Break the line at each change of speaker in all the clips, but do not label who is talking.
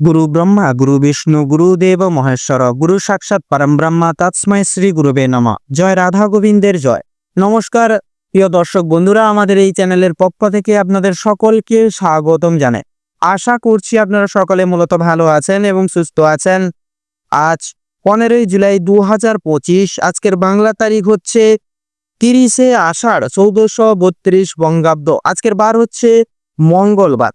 গুরু ব্রহ্মা গুরু বিষ্ণু গুরুদেব মহেশ্বর গুরু সাক্ষাৎ পরম ব্রহ্মা তৎস্মৈ শ্রী গুরুবে নম জয় রাধা গোবিন্দের জয়। নমস্কার, প্রিয় দর্শক বন্ধুরা, আমাদের এই চ্যানেলের পক্ষ থেকে আপনাদের সকলকে স্বাগতম জানাই। আশা করছি আপনারা সকলে মূলত ভালো আছেন এবং সুস্থ আছেন। আজ পনেরোই জুলাই দু হাজার পঁচিশ, আজকের বাংলা তারিখ হচ্ছে তিরিশে আষাঢ় চৌদ্দশো বত্রিশ বঙ্গাব্দ। আজকের বার হচ্ছে মঙ্গলবার।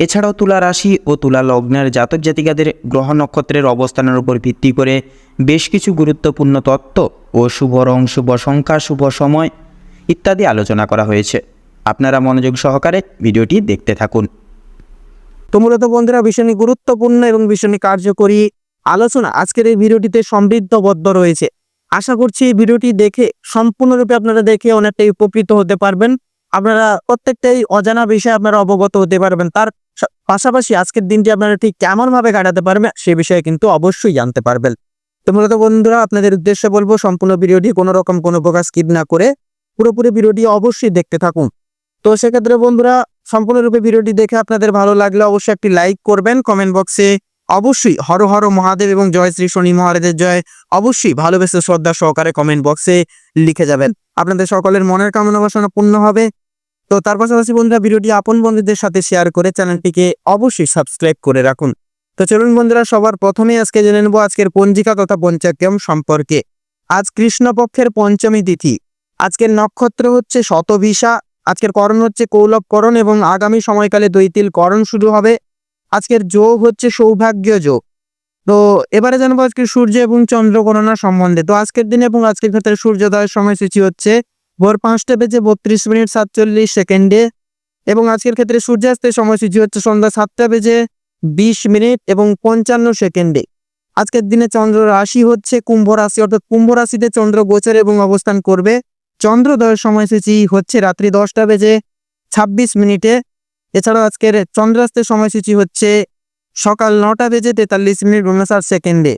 এছাড়াও তুলা রাশি ও তুলা লগ্নের জাতক জাতিকাদের গ্রহ নক্ষত্রের অবস্থানের উপর ভিত্তি করে বেশ কিছু গুরুত্বপূর্ণ তত্ত্ব ও শুভ রং, শুভ সংখ্যা, শুভ সময় ইত্যাদি আলোচনা করা হয়েছে। আপনারা মনোযোগ সহকারে ভিডিওটি দেখতে থাকুন।
তো মূলত বন্ধুরা, ভীষণই গুরুত্বপূর্ণ এবং ভীষণই কার্যকরী আলোচনা আজকের এই ভিডিওটিতে সমৃদ্ধবদ্ধ রয়েছে। আশা করছি এই ভিডিওটি দেখে সম্পূর্ণরূপে আপনারা দেখে অনেকটাই উপকৃত হতে পারবেন। আপনারা প্রত্যেকটাই অজানা বিষয়ে আপনারা অবগত হতে পারবেন। তার পাশাপাশি আজকের দিনটি আপনারা ঠিক কেমন ভাবে কাটাতে পারবেন সে বিষয়ে কিন্তু অবশ্যই জানতে পারবেন। তো মূলত বন্ধুরা, আপনাদের উদ্দেশ্যে বলব, সম্পূর্ণ ভিডিওটি কোনো রকম কোনো প্রকার স্কিপ না করে পুরোপুরি ভিডিওটি অবশ্যই দেখতে থাকুন। তো সেক্ষেত্রে বন্ধুরা, সম্পূর্ণরূপে ভিডিওটি দেখে আপনাদের ভালো লাগলে অবশ্যই একটি লাইক করবেন, কমেন্ট বক্সে অবশ্যই হর হর মহাদেব এবং জয় শ্রী শনি মহারাজের জয় অবশ্যই ভালোবেসে শ্রদ্ধা সহকারে কমেন্ট বক্সে লিখে যাবেন। আপনাদের সকলের মনের কামনা বাসনা পূর্ণ হবে। তো তার পাশাপাশি বন্ধুরা ভিডিওটি আপন বন্ধুদের সাথে শেয়ার করে চ্যানেলটিকে অবশ্যই সাবস্ক্রাইব করে রাখুন। তো চলুন বন্ধুরা, সবার প্রথমে আজকে জেনে নেব আজকের পঞ্জিকা তথা পঞ্চাক্রম সম্পর্কে। আজ কৃষ্ণপক্ষের পঞ্চমী তিথি। আজকের নক্ষত্র হচ্ছে শতভিসা আজকের করণ হচ্ছে কৌলভকরণ এবং আগামী সময়কালে দৈতিল করণ শুরু হবে। আজকের যোগ হচ্ছে সৌভাগ্য যোগ। তো এবারে জানব আজকে সূর্য এবং চন্দ্র গণনা সম্বন্ধে। তো আজকের দিনে এবং আজকের ক্ষেত্রে সূর্যোদয়ের সময়সূচি হচ্ছে ভোর পাঁচটা বেজে বত্রিশ মিনিট সাতচল্লিশ সেকেন্ডে। এবং আজকের ক্ষেত্রে সূর্যাস্তের সময়সূচি হচ্ছে সন্ধ্যা সাতটা বেজে বিশ মিনিট এবং পঞ্চান্ন সেকেন্ডে। আজকের দিনে চন্দ্র রাশি হচ্ছে কুম্ভ রাশি, অর্থাৎ কুম্ভ রাশিতে চন্দ্র গোচর এবং অবস্থান করবে। চন্দ্রোদয়ের সময়সূচি হচ্ছে রাত্রি দশটা বেজে ছাব্বিশ মিনিটে। এছাড়াও আজকের চন্দ্রাস্তের সময়সূচি হচ্ছে সকাল নটা বেজে তেতাল্লিশ মিনিট উনষাট সেকেন্ডে।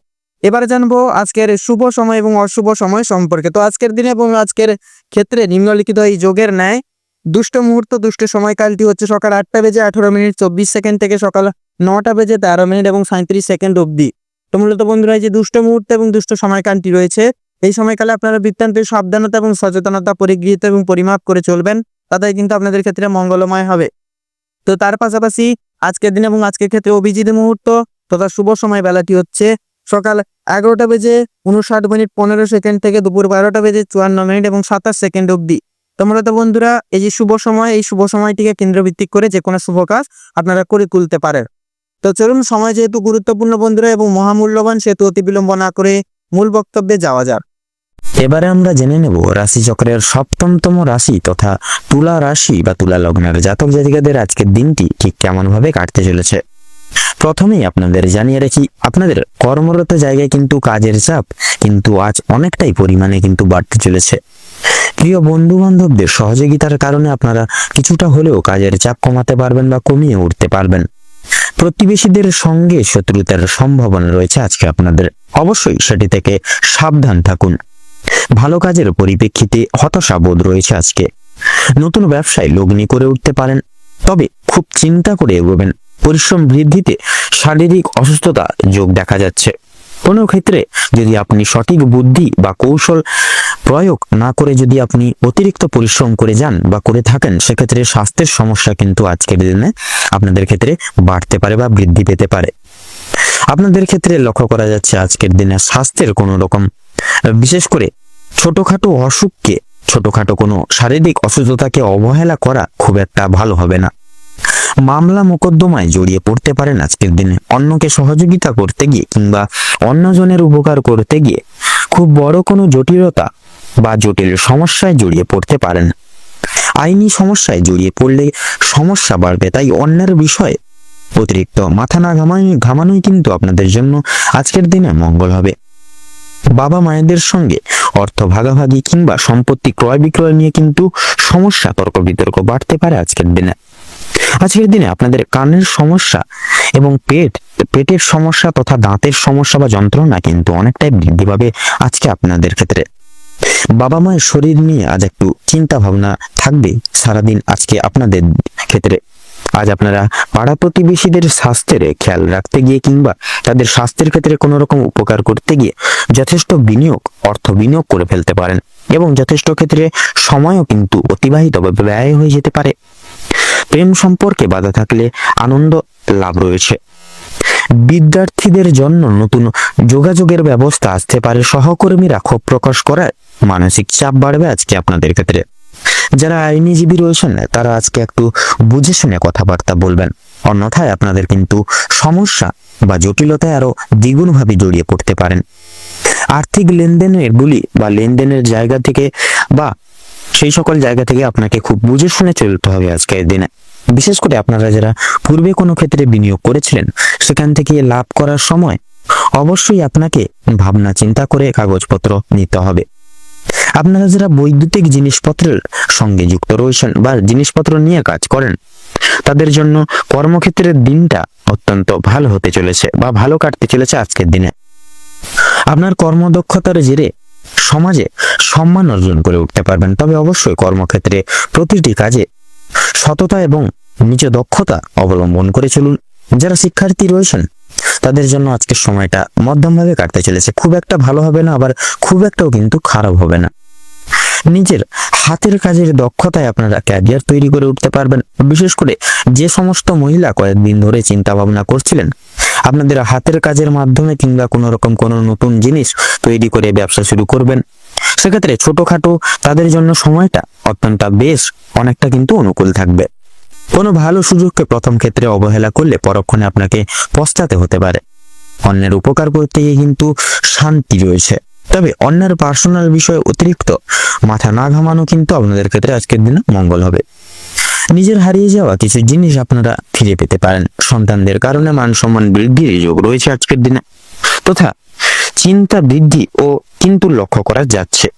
এবারে জানব আজকের শুভ সময় এবং অশুভ সময় সম্পর্কে। তো আজকের দিনে এবং আজকের ক্ষেত্রে নিম্নলিখিত এই যোগের ন্যায় দুষ্ট মুহূর্ত, দুষ্ট সময়কালটি হচ্ছে সকাল আটটা বেজে আঠারো মিনিট, চব্বিশ সেকেন্ড থেকে সকাল নটা বেজে তেরো মিনিট এবং সাঁত্রিশ সেকেন্ড অবধি। তো মূলত বন্ধুরা যে দুষ্ট মুহূর্ত এবং দুষ্ট সময়কালটি রয়েছে, এই সময়কালে আপনারা বৃত্তান্তে সাবধানতা এবং সচেতনতা, পরিগৃহীত এবং পরিমাপ করে চলবেন। তাতে কিন্তু আপনাদের ক্ষেত্রে মঙ্গলময় হবে। তো তার পাশাপাশি আজকের দিন এবং আজকের ক্ষেত্রে অভিজিৎ মুহূর্ত তথা শুভ সময় বেলাটি হচ্ছে সকাল এগারোটা বেজে উনষাট মিনিট পনেরো সেকেন্ড থেকে দুপুর বারোটা বেজে চুয়ান্ন মিনিট এবং সাতাশ সেকেন্ড অবধি। তোমরা তো বন্ধুরা, এই যে শুভ সময়, এই শুভ সময়টিকে কেন্দ্রভিত্তিক করে যে কোনো শুভ কাজ আপনারা করে তুলতে পারেন। তো চলুন, সময় যেহেতু গুরুত্বপূর্ণ বন্ধুরা এবং মহামূল্যবান, সেহেতু অতি বিলম্ব না করে মূল বক্তব্যে যাওয়া যাক।
এবারে আমরা জেনে নেব রাশিচক্রের সপ্তমতম রাশি তথা তুলা রাশি বা তুলা লগ্নের জাতক জাতিকাদের আজকের দিনটি ঠিক কেমনভাবে কাটতে চলেছে। প্রথমেই আপনাদের জানিয়ে রাখি, আপনাদের কর্মরত জায়গায় কিন্তু কাজের চাপ কিন্তু আজ অনেকটাই পরিমাণে কিন্তু বাড়তে চলেছে। প্রিয় বন্ধু বান্ধবদের সহযোগিতার কারণে আপনারা কিছুটা হলেও কাজের চাপ কমাতে পারবেন বা কমিয়ে উঠতে পারবেন। প্রতিবেশীদের সঙ্গে শত্রুতার সম্ভাবনা রয়েছে আজকে আপনাদের। অবশ্যই সেটি থেকে সাবধান থাকুন। ভালো কাজের পরিপ্রেক্ষিতে হতাশা বোধ রয়েছে আজকে। নতুন ব্যবসায় লগ্নি করে উঠতে পারেন, তবে খুব চিন্তা করে এগোবেন। পরিশ্রম বৃদ্ধিতে শারীরিক অসুস্থতা যোগ দেখা যাচ্ছে। কোনো ক্ষেত্রে যদি আপনি সঠিক বুদ্ধি বা কৌশল প্রয়োগ না করে যদি আপনি অতিরিক্ত পরিশ্রম করে যান বা করে থাকেন, সেক্ষেত্রে স্বাস্থ্যের সমস্যা কিন্তু আজকের দিনে আপনাদের ক্ষেত্রে বাড়তে পারে বা বৃদ্ধি পেতে পারে। আপনাদের ক্ষেত্রে লক্ষ্য করা যাচ্ছে আজকের দিনে স্বাস্থ্যের কোনো রকম, বিশেষ করে ছোটখাটো অসুখকে, ছোটখাটো কোনো শারীরিক অসুস্থতাকে অবহেলা করা খুব একটা ভালো হবে না। মামলা মোকদ্দমায় জড়িয়ে পড়তে পারেন আজকের দিনে। অন্যকে সহযোগিতা করতে গিয়ে কিংবা অন্যজনের উপকার করতে গিয়ে খুব বড় কোনো জটিলতা বা জটিল সমস্যায় জড়িয়ে পড়তে পারেন। আইনি সমস্যায় জড়িয়ে পড়লে সমস্যা বাড়বে, তাই অন্যের বিষয়ে অতিরিক্ত মাথা না ঘামানো ঘামানোই কিন্তু আপনাদের জন্য আজকের দিনে মঙ্গল হবে। বাবা মায়েদের সঙ্গে অর্থ ভাগাভাগি কিংবা সম্পত্তি ক্রয় বিক্রয় নিয়ে কিন্তু সমস্যা তর্ক বিতর্ক বাড়তে পারে আজকের দিনে। আজকের দিনে আপনাদের কানের সমস্যা এবং পেট, পেটের সমস্যা তথা দাঁতের সমস্যা বা যন্ত্রণা কিন্তু অনেকটাই বৃদ্ধি পাবে আজকে আপনাদের ক্ষেত্রে। বাবা মায়ের শরীর নিয়ে আজ একটু চিন্তা ভাবনা থাকবে সারাদিন আজকে আপনাদের ক্ষেত্রে। আজ আপনারা পাড়া প্রতিবেশীদের স্বাস্থ্যের খেয়াল রাখতে গিয়ে কিংবা তাদের স্বাস্থ্যের ক্ষেত্রে কোনো রকম উপকার করতে গিয়ে যথেষ্ট বিনিয়োগ, অর্থ বিনিয়োগ করে ফেলতে পারেন। এবং যথেষ্ট ক্ষেত্রে সময়ও কিন্তু অতিবাহিত বা ব্যয় হয়ে যেতে পারে। প্রেম সম্পর্কে বাধা থাকলে আনন্দ লাভ রয়েছে। বিদ্যার্থীদের জন্য নতুন যোগাযোগের ব্যবস্থা আসতে পারে। সহকর্মীরা ক্ষোভ প্রকাশ করায় মানসিক চাপ বাড়বে আজকে আপনাদের ক্ষেত্রে। যারা আইনজীবী রয়েছেন, তারা আজকে একটু বুঝে শুনে কথাবার্তা বলবেন। অন্যথায় আপনাদের কিন্তু সমস্যা বা জটিলতায় আরও দ্বিগুণভাবে জড়িয়ে পড়তে পারেন। আর্থিক লেনদেনের গুলি বা লেনদেনের জায়গা থেকে বা সেই সকল জায়গা থেকে আপনাকে খুব বুঝে শুনে চলতে হবে আজকের দিনে। বিশেষ করে আপনারা যারা পূর্বে কোনো ক্ষেত্রে বিনিয়োগ করেছিলেন, সেখান থেকে লাভ করার সময় অবশ্যই আপনাকে ভাবনা চিন্তা করে কাগজপত্র নিতে হবে। আপনারা যারা বৈদ্যুতিক জিনিসপত্রের সঙ্গে যুক্ত রয়েছেন বা জিনিসপত্র নিয়ে কাজ করেন, তাদের জন্য কর্মক্ষেত্রের দিনটা অত্যন্ত ভালো হতে চলেছে বা ভালো কাটতে চলেছে আজকের দিনে। আপনার কর্মদক্ষতার জেরে সমাজে সম্মান অর্জন করে উঠতে পারবেন। তবে অবশ্যই কর্মক্ষেত্রে প্রতিটি কাজে সততা এবং নিজ দক্ষতা অবলম্বন করে চলুন। যারা শিক্ষার্থী রয়েছেন, তাদের জন্য আজকের সময়টা মধ্যমভাবে কাটতে চলেছে। খুব একটা ভালো হবে না, আবার খুব একটাও কিন্তু খারাপ হবে না। নিজের হাতের কাজের দক্ষতায় আপনারা ক্যারিয়ার তৈরি করে উঠতে পারবেন। বিশেষ করে যে সমস্ত মহিলা কয়েকদিন ধরে চিন্তা ভাবনা করছিলেন আপনাদের হাতের কাজের মাধ্যমে কিংবা কোনো রকম কোনো নতুন জিনিস তৈরি করে ব্যবসা শুরু করবেন। সেক্ষেত্রে ছোটখাটো তাদের জন্য সময়টা অত্যন্ত বেশ অনেকটা কিন্তু অনুকূল থাকবে। কোনো ভালো সুযোগকে প্রথম ক্ষেত্রে অবহেলা করলে পরক্ষণে আপনাকে পস্তাতে হতে পারে। অন্যের উপকার করতে গিয়ে কিন্তু শান্তি রয়েছে। তবে অন্যের পার্সোনাল বিষয়ে অতিরিক্ত মাথা না ঘামানো কিন্তু আপনাদের ক্ষেত্রে আজকের দিনে মঙ্গল হবে। নিজের হারিয়ে যাওয়া কিছু জিনিস আপনারা ফিরে পেতে পারেন। সন্তানদের কারণে মান সম্মান বৃদ্ধির যোগ রয়েছে আজকের দিনে। তথা চিন্তা বৃদ্ধি ও কিন্তু লক্ষ্য করা যাচ্ছে।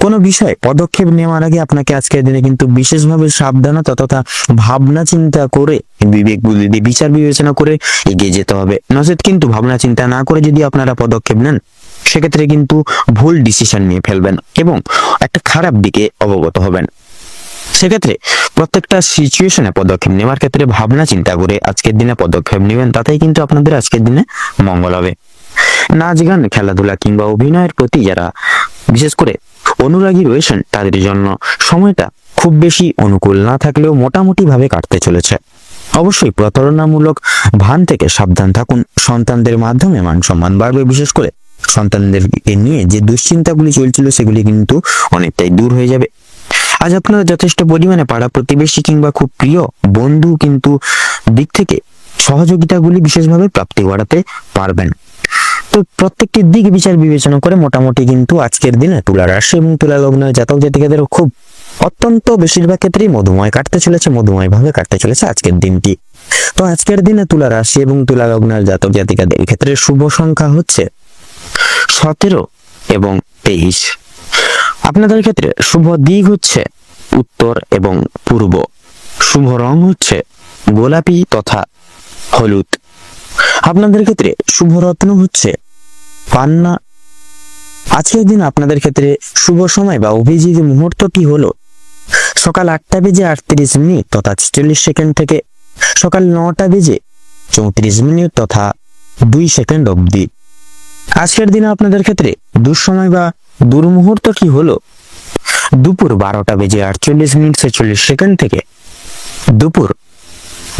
কোনো বিষয়ে পদক্ষেপ নেওয়ার আগে আপনাকে আজকের দিনে কিন্তু বিশেষভাবে সাবধানতা তথা ভাবনা চিন্তা করে বিবেক বুদ্ধি, বিচার বিবেচনা করে এগিয়ে যেতে হবে। নচেত কিন্তু ভাবনা চিন্তা না করে যদি আপনারা পদক্ষেপ নেন, সেক্ষেত্রে কিন্তু ভুল ডিসিশন নিয়ে ফেলবেন এবং একটা খারাপ দিকে অবগত হবেন। সেক্ষেত্রে প্রত্যেকটা সিচুয়েশনে পদক্ষেপ নেওয়ার ক্ষেত্রে ভাবনা, চিন্তা করে আজকের দিনে পদক্ষেপ নেবেন, তাতেই কিন্তু আপনাদের আজকের দিনে মঙ্গল হবে। নাচ, গান, খেলাধুলা কিংবা অভিনয়ের প্রতি যারা বিশেষ করে অনুরাগী রয়েছেন, তাদের জন্য সময়টা খুব বেশি অনুকূল না থাকলেও মোটামুটি ভাবে কাটতে চলেছে। অবশ্যই প্রতারণামূলক ভান থেকে সাবধান থাকুন। সন্তানদের মাধ্যমে মান সম্মান বাড়বে। বিশেষ করে সন্তানদেরকে নিয়ে যে দুশ্চিন্তাগুলি চলছিল, সেগুলি কিন্তু অনেকটাই দূর হয়ে যাবে। আজ আপনারা যথেষ্ট পরিমাণে পাড়া প্রতিবেশী কিংবা খুব প্রিয় বন্ধু কিন্তু দিক থেকে সহযোগিতাগুলি বিশেষভাবে প্রাপ্তি বাড়াতে পারবেন। তো প্রত্যেকটি দিক বিচার বিবেচনা করে মোটামুটি কিন্তু আজকের দিনে তুলা রাশি এবং তুলা লগ্ন জাতক জাতিকাদের খুব অত্যন্ত বেশিরভাগ ক্ষেত্রেই মধুময় কাটতে চলেছে মধুময় ভাবে কাটতে চলেছে আজকের দিনটি। তো আজকের দিনে তুলা রাশি এবং তুলা লগ্নের জাতক জাতিকাদের ক্ষেত্রে শুভ সংখ্যা হচ্ছে সতেরো এবং তেইশ। আপনাদের ক্ষেত্রে শুভ দিক হচ্ছে উত্তর এবং পূর্ব। শুভ রং হচ্ছে গোলাপি তথা হলুদ। আপনাদের ক্ষেত্রে শুভ রত্ন হচ্ছে পান্না। আজকের দিন আপনাদের ক্ষেত্রে শুভ সময় বা অভিজিৎ মুহূর্তটি হলো সকাল আটটা বেজে আটত্রিশ মিনিট তথা ছেচল্লিশ সেকেন্ড থেকে সকাল নটা বেজে চৌত্রিশ মিনিট তথা দুই সেকেন্ড অবধি। আজকের দিনে আপনাদের ক্ষেত্রে দুঃসময় বা দুর্মুহূর্ত কি হলো? দুপুর বারোটা বেজে আটচল্লিশ মিনিট ছেচল্লিশ সেকেন্ড থেকে। দুপুর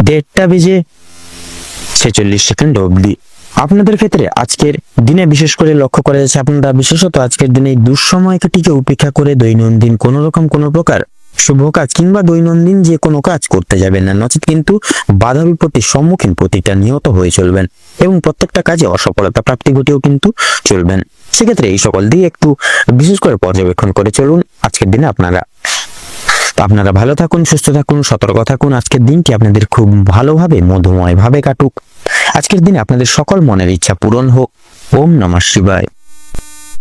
দেড়টা বেজে ছেচল্লিশ সেকেন্ড অবধি। আপনাদের ক্ষেত্রে আজকের দিনে বিশেষ করে লক্ষ্য করা যাচ্ছে আপনারা বিশেষত আজকের দিনে এই দুঃসময়টিকে উপেক্ষা করে দৈনন্দিন কোনো রকম কোনো প্রকার শুভ কাজ কিংবা দৈনন্দিন যে কোনো কাজ করতে যাবেন না। নচেত কিন্তু বাধা বিপত্তির সম্মুখীন প্রতিটা নিহত হয়ে চলবেন এবং প্রত্যেকটা কাজে অসফলতা প্রাপ্তি ঘটেও কিন্তু চলবেন। সেক্ষেত্রে এই সকল দিয়ে একটু বিশেষ করে পর্যবেক্ষণ করে চলুন আজকের দিনে আপনারা। তো আপনারা ভালো থাকুন, সুস্থ থাকুন, সতর্ক থাকুন। আজকের দিনটি আপনাদের খুব ভালোভাবে, মধুময়ভাবে কাটুক। আজকের দিনে আপনাদের সকল মনের ইচ্ছা পূরণ হোক। ওম নমঃ শিবায়।